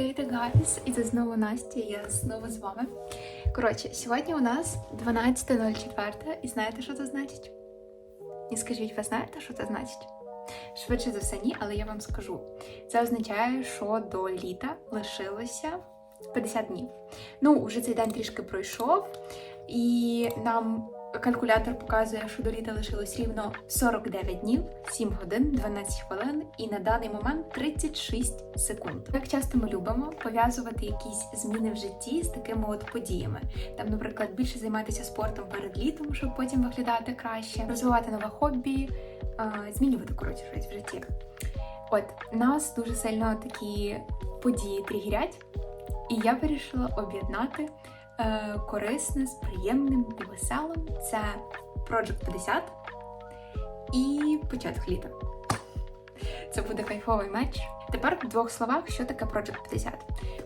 Привіт, гайс! І це знову Настя, я знову з вами. Коротше, сьогодні у нас 12.04, і знаєте, що це значить? І скажіть, ви знаєте, що це значить? Швидше за все, ні, але я вам скажу. Це означає, що до літа лишилося 50 днів. Ну, вже цей день трішки пройшов, і нам калькулятор показує, що до літа лишилось рівно 49 днів, 7 годин, 12 хвилин і на даний момент 36 секунд. Як часто ми любимо пов'язувати якісь зміни в житті з такими от подіями. Там, наприклад, більше займатися спортом перед літом, щоб потім виглядати краще, розвивати нове хобі, змінювати коротше щось в житті. От нас дуже сильно такі події тригерять, і я вирішила об'єднати е, корисне з приємним і веселим. Це Project 50 і початок літа. Це буде кайфовий меч. Тепер в двох словах, що таке Project 50.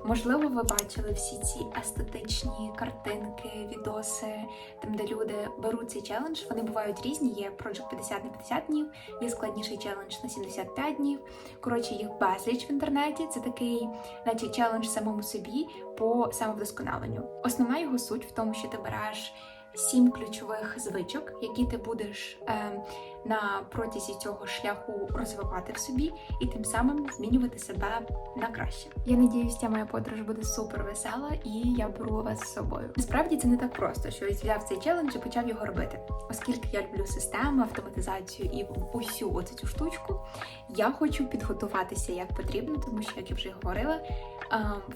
Можливо, ви бачили всі ці естетичні картинки, відоси, там, де люди беруть цей челендж. Вони бувають різні. Є Project 50 на 50 днів, є складніший челендж на 75 днів. Коротше, їх безліч в інтернеті. Це такий, наче челендж самому собі по самовдосконаленню. Основна його суть в тому, що ти береш сім ключових звичок, які ти будеш е, на протязі цього шляху розвивати в собі і тим самим змінювати себе на краще. Я надіюсь, ця моя подорож буде супер весела, і я беру вас з собою. Насправді це не так просто, що ось взяв цей челендж і почав його робити. Оскільки я люблю систему, автоматизацію і усю оцю штучку, я хочу підготуватися як потрібно, тому що, як я вже говорила,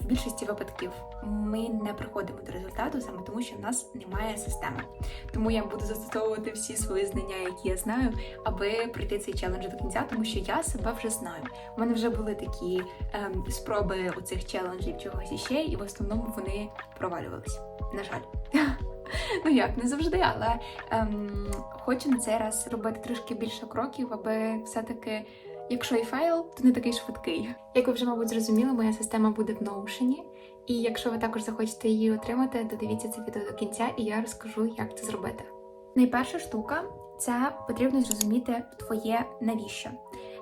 в більшості випадків ми не приходимо до результату саме тому, що в нас немає системи. Тому я буду застосовувати всі свої знання, які я знаю, аби пройти цей челендж до кінця, тому що я себе вже знаю. У мене вже були такі ем, спроби у цих челенджів чогось іще, і в основному вони провалювалися. На жаль. Ну як, не завжди, але ем, хочу на цей раз робити трошки більше кроків, аби все-таки, якщо і фейл, то не такий швидкий. Як ви вже, мабуть, зрозуміли, моя система буде в Notion, і якщо ви також захочете її отримати, то дивіться це відео до кінця, і я розкажу, як це зробити. Найперша штука це потрібно зрозуміти твоє навіщо.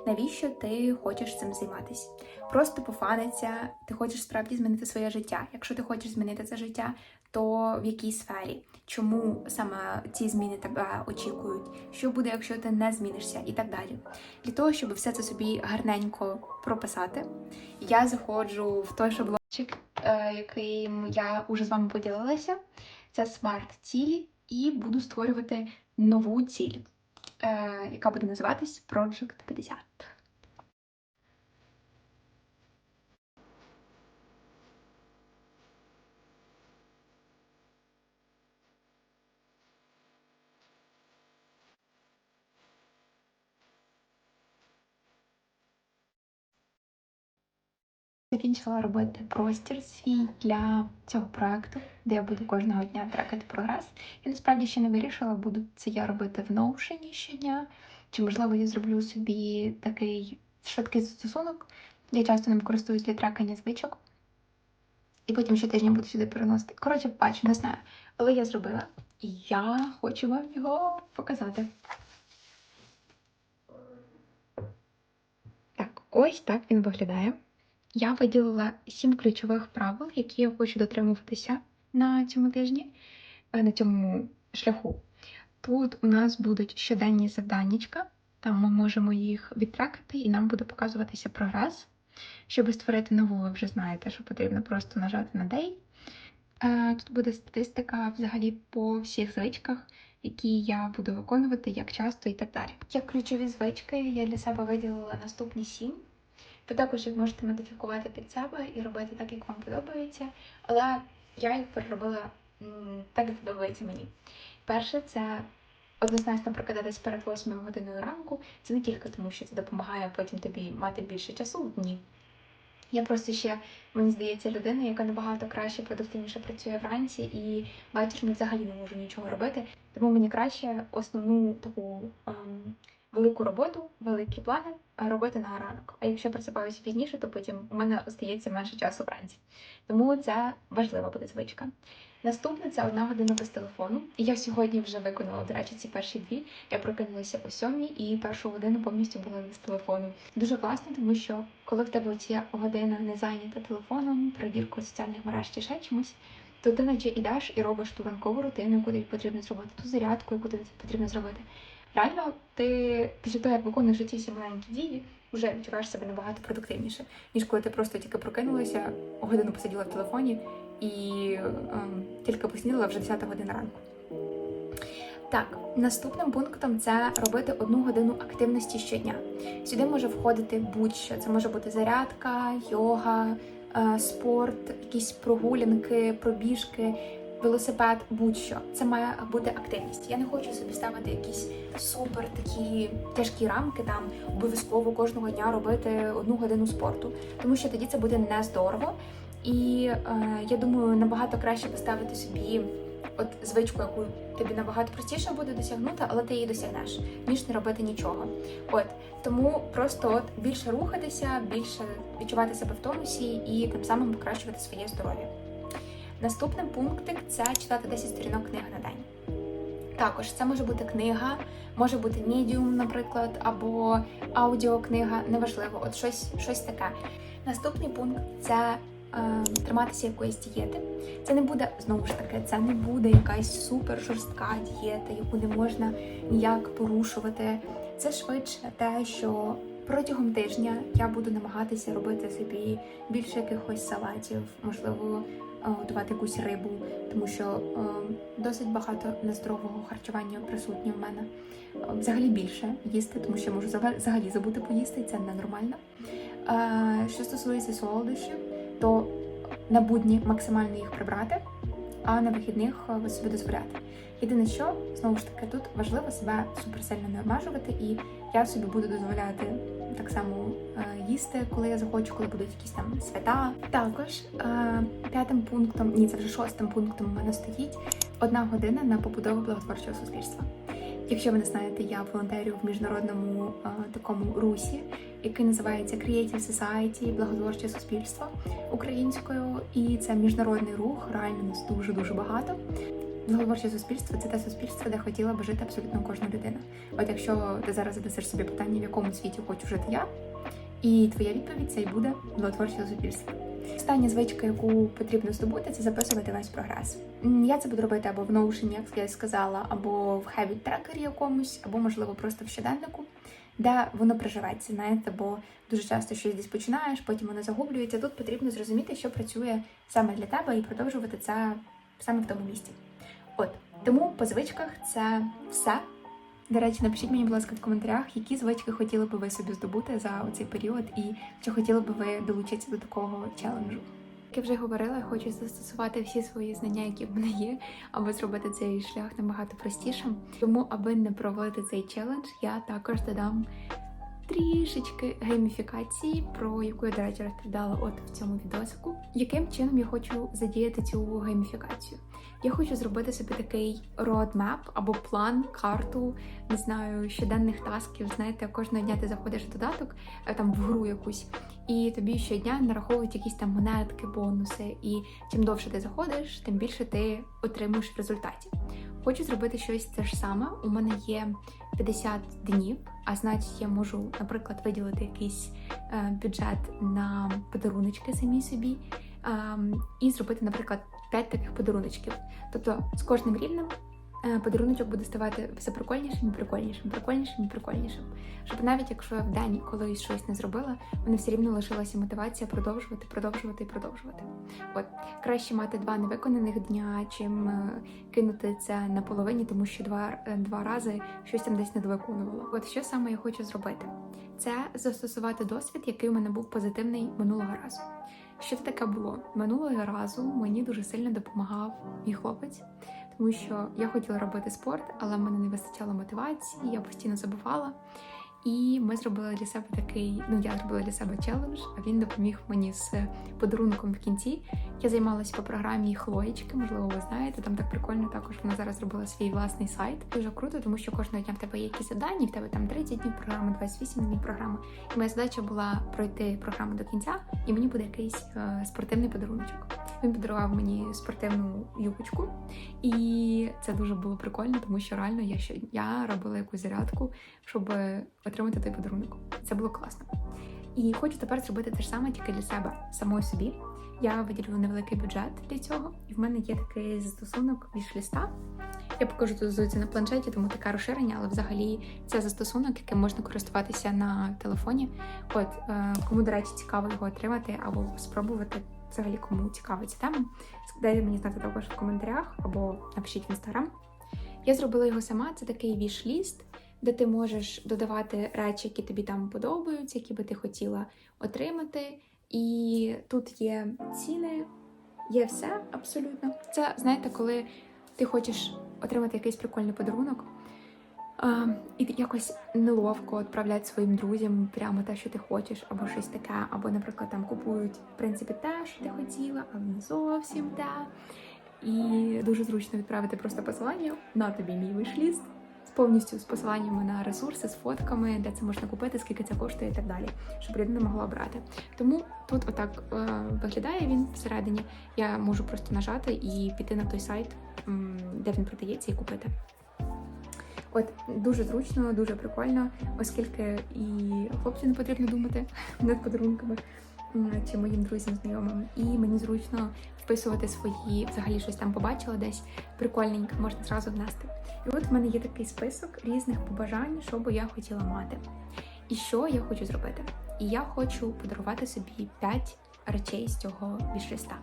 Навіщо ти хочеш цим займатися? Просто пофаниться, ти хочеш справді змінити своє життя. Якщо ти хочеш змінити це життя, то в якій сфері? Чому саме ці зміни тебе очікують? Що буде, якщо ти не змінишся, і так далі. Для того, щоб все це собі гарненько прописати, я заходжу в той шаблончик, е, яким я вже з вами поділилася. Це смарт-цілі, і буду створювати нову ціль, е, яка буде називатись Project 50. Закінчила робити простір свій для цього проекту, де я буду кожного дня трекати прогрес. І насправді ще не вирішила, буду це я робити в Notion щодня, чи можливо я зроблю собі такий швидкий застосунок. Я часто ним користуюсь для трекання звичок. І потім щотижня буду сюди переносити. Коротше, бачу, не знаю. Але я зробила. І я хочу вам його показати. Так, ось так він виглядає. Я виділила сім ключових правил, які я хочу дотримуватися на цьому тижні, е, на цьому шляху. Тут у нас будуть щоденні завданнячка, там ми можемо їх відтракати, і нам буде показуватися прогрес. Щоб створити нову, ви вже знаєте, що потрібно просто нажати на Day. Е, Тут буде статистика взагалі по всіх звичках, які я буду виконувати, як часто і так далі. Як ключові звички я для себе виділила наступні сім. Ви також їх можете модифікувати під себе і робити так, як вам подобається. Але я їх переробила так, як подобається мені. Перше, це однозначно прокидатись перед 8 годиною ранку. Це не тільки тому, що це допомагає потім тобі мати більше часу в дні. Я просто ще, мені здається, людина, яка набагато краще, продуктивніше працює вранці і ввечері взагалі не можу нічого робити. Тому мені краще основну таку ем, велику роботу, великі плани робити на ранок. А якщо просипаюся пізніше, то потім у мене остається менше часу вранці. Тому це важлива буде звичка. Наступне це одна година без телефону. Я сьогодні вже виконала, до речі, ці перші дві. Я прокинулася о сьомій і першу годину повністю була без телефону. Дуже класно, тому що коли в тебе ця година не зайнята телефоном, перевіркою соціальних мереж чи ще чимось, то ти наче ідеш і робиш ту ранкову рутину, яку тобі потрібно зробити, ту зарядку, яку тобі потрібно зробити. Реально, ти після того, як виконуєш ці всі маленькі дії, вже відчуваєш себе набагато продуктивніше, ніж коли ти просто тільки прокинулася, годину посиділа в телефоні і ем, тільки поснідала вже 10 година ранку. Так, наступним пунктом це робити одну годину активності щодня. Сюди може входити будь-що. Це може бути зарядка, йога, е, спорт, якісь прогулянки, пробіжки, велосипед, будь-що. Це має бути активність. Я не хочу собі ставити якісь супер такі тяжкі рамки, там обов'язково кожного дня робити одну годину спорту, тому що тоді це буде не здорово. І е, я думаю, набагато краще поставити собі от звичку, яку тобі набагато простіше буде досягнути, але ти її досягнеш, ніж не робити нічого. От тому просто от більше рухатися, більше відчувати себе в тонусі і тим самим покращувати своє здоров'я. Наступний пунктик це читати 10 сторінок книги на день. Також це може бути книга, може бути медіум, наприклад, або аудіокнига, неважливо, от щось, щось таке. Наступний пункт це е, триматися якоїсь дієти. Це не буде знову ж таки, це не буде якась супер жорстка дієта, яку не можна ніяк порушувати. Це швидше те, що протягом тижня я буду намагатися робити собі більше якихось салатів, можливо, готувати якусь рибу, тому що е, досить багато нездорового харчування присутнє в мене. Е, Взагалі більше їсти, тому що я можу взага- взагалі забути поїсти, це ненормально. Е, Що стосується солодощів, то на будні максимально їх прибрати, а на вихідних е, собі дозволяти. Єдине, що знову ж таки тут важливо себе суперсильно не обмежувати, і я собі буду дозволяти так само е, їсти, коли я захочу, коли будуть якісь там свята. Також е, п'ятим пунктом, ні, це вже шостим пунктом у мене стоїть одна година на побудову благотворчого суспільства. Якщо ви не знаєте, я волонтерю в міжнародному е, такому русі, який називається Creative Society, благотворче суспільство українською, і це міжнародний рух. Реально нас дуже дуже багато. Благотворче суспільство це те суспільство, де хотіла би жити абсолютно кожна людина. От якщо ти зараз задасиш собі питання, в якому світі хочу жити я, і твоя відповідь це і буде благотворче суспільство. Остання звичка, яку потрібно здобути, це записувати весь прогрес. Я це буду робити або в Notion, як я сказала, або в habit tracker якомусь, або можливо просто в щоденнику, де воно приживеться. Знаєте, бо дуже часто щось десь починаєш, потім воно загублюється. Тут потрібно зрозуміти, що працює саме для тебе, і продовжувати це саме в тому місці. От тому по звичках це все. До речі, напишіть мені, будь ласка, в коментарях, які звички хотіли би ви собі здобути за цей період, і чи хотіли би ви долучитися до такого челенджу. Як я вже говорила, хочу застосувати всі свої знання, які в мене є, аби зробити цей шлях набагато простішим. Тому, аби не провалити цей челендж, я також додам трішечки гейміфікації, про яку я, до речі, розповідала от в цьому відосику. Яким чином я хочу задіяти цю гейміфікацію? Я хочу зробити собі такий roadmap або план, карту, не знаю, щоденних тасків. Знаєте, кожного дня ти заходиш в додаток е, там в гру якусь, і тобі щодня нараховують якісь там монетки, бонуси. І чим довше ти заходиш, тим більше ти отримуєш в результаті. Хочу зробити щось те ж саме. У мене є 50 днів, а значить, я можу, наприклад, виділити якийсь е, бюджет на подаруночки самі собі. ем, і зробити, наприклад, 5 таких подаруночків. Тобто з кожним рівнем е, подаруночок буде ставати все прикольнішим, прикольнішим, прикольнішим прикольнішим. Щоб навіть якщо я в день колись щось не зробила, мене все рівно лишилася мотивація продовжувати, продовжувати і продовжувати. От краще мати два невиконаних дня, чим е, кинути це на половині, тому що два, е, два рази щось там десь не довиконувала. От що саме я хочу зробити? Це застосувати досвід, який у мене був позитивний минулого разу. Що це таке було? Минулого разу мені дуже сильно допомагав мій хлопець, тому що я хотіла робити спорт, але в мене не вистачало мотивації, я постійно забувала. І ми зробили для себе такий, ну я зробила для себе челендж, а він допоміг мені з подарунком в кінці. Я займалася по програмі Хлоєчки, можливо, ви знаєте. Там так прикольно. Також вона зараз зробила свій власний сайт. Дуже круто, тому що кожного дня в тебе є якісь завдання, в тебе там 30 днів програми, 28 днів програми. І моя задача була пройти програму до кінця, і мені буде якийсь е, спортивний подаруночок. Він подарував мені спортивну юбочку, і це дуже було прикольно, тому що реально я ще я робила якусь зарядку, щоб отримати той подарунок. Це було класно. І хочу тепер зробити те ж саме тільки для себе, самої собі. Я виділю невеликий бюджет для цього, і в мене є такий застосунок вішліста. Я покажу тут на планшеті, тому таке розширення, але взагалі це застосунок, яким можна користуватися на телефоні. От е, кому, до речі, цікаво його отримати або спробувати. Взагалі, кому цікава ця тема, дайте мені знати також в коментарях або напишіть в інстаграм. Я зробила його сама. Це такий віш-ліст, де ти можеш додавати речі, які тобі там подобаються, які би ти хотіла отримати. І тут є ціни, є все абсолютно. Це знаєте, коли ти хочеш отримати якийсь прикольний подарунок. І якось неловко відправляти своїм друзям прямо те, що ти хочеш, або щось таке, або, наприклад, там купують в принципі те, що ти хотіла, але не зовсім те. І дуже зручно відправити просто посилання на тобі мій вишліст повністю з посиланнями на ресурси, з фотками, де це можна купити, скільки це коштує і так далі, щоб людина могла обрати. Тому тут отак е, виглядає він всередині. Я можу просто нажати і піти на той сайт, де він продається, і купити. От дуже зручно, дуже прикольно, оскільки і хлопцю не потрібно думати над подарунками чи моїм друзям, знайомим. І мені зручно вписувати свої, взагалі щось там побачила десь прикольненьке, можна зразу внести. І от в мене є такий список різних побажань, що би я хотіла мати. І що я хочу зробити? І я хочу подарувати собі 5 речей з цього вішліста.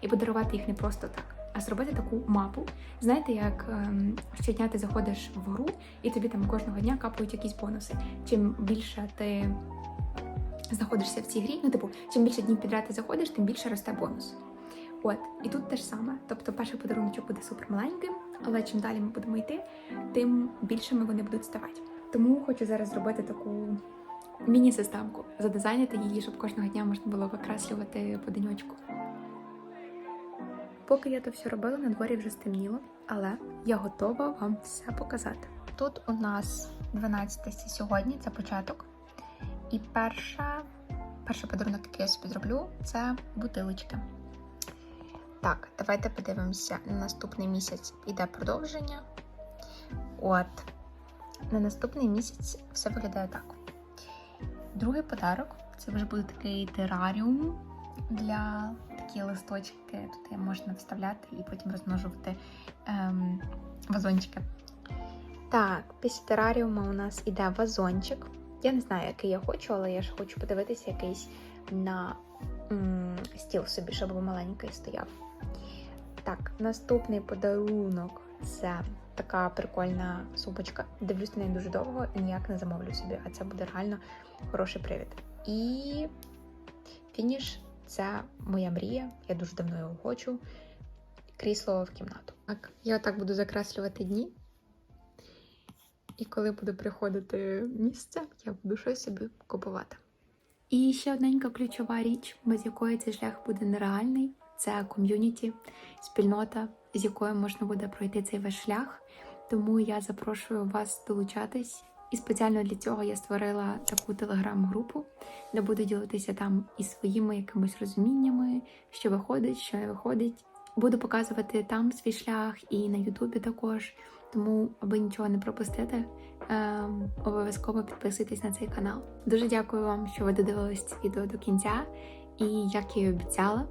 І подарувати їх не просто так а зробити таку мапу. Знаєте, як ем, щодня ти заходиш в гру, і тобі там кожного дня капають якісь бонуси. Чим більше ти знаходишся в цій грі, ну типу, чим більше днів підряд ти заходиш, тим більше росте бонус. От, і тут те ж саме. Тобто, перший подарунок буде супер маленьким, але чим далі ми будемо йти, тим більшими вони будуть ставати. Тому хочу зараз зробити таку міні-системку, задизайнити її, щоб кожного дня можна було викреслювати по денечку. Поки я то все робила, на дворі вже стемніло, але я готова вам все показати. Тут у нас 12 сьогодні, це початок. І перша, перший подарунок, який я собі зроблю, це бутилочки. Так, давайте подивимося. На наступний місяць іде продовження. От, на наступний місяць все виглядає так. Другий подарок це вже буде такий тераріум для такі листочки. Тут можна вставляти і потім розмножувати ем, вазончики. Так, після тераріума у нас іде вазончик. Я не знаю, який я хочу, але я ж хочу подивитися якийсь на м, стіл собі, щоб маленький стояв. Так, наступний подарунок це така прикольна сумочка. Дивлюсь на неї дуже довго і ніяк не замовлю собі, а це буде реально хороший привід. І фініш це моя мрія. Я дуже давно його хочу. Крісло в кімнату. Так, я так буду закреслювати дні. І коли буде приходити місце, я буду щось собі купувати. І ще одненька ключова річ, без якої цей шлях буде нереальний, це ком'юніті, спільнота, з якою можна буде пройти цей весь шлях. Тому я запрошую вас долучатись. І спеціально для цього я створила таку телеграм-групу, де буду ділитися там і своїми якимись розуміннями, що виходить, що не виходить. Буду показувати там свій шлях і на Ютубі також. Тому, аби нічого не пропустити, ем, обов'язково підписуйтесь на цей канал. Дуже дякую вам, що ви додивились це відео до кінця. І як я і обіцяла,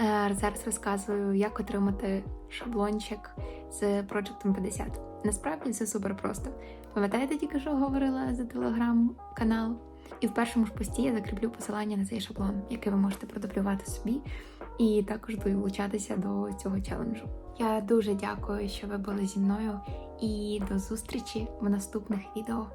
е, зараз розказую, як отримати шаблончик з Project 50. Насправді все супер просто. Пам'ятаєте, тільки що говорила за телеграм-канал? І в першому ж пості я закріплю посилання на цей шаблон, який ви можете продублювати собі, і також долучатися до цього челенджу. Я дуже дякую, що ви були зі мною, і до зустрічі в наступних відео.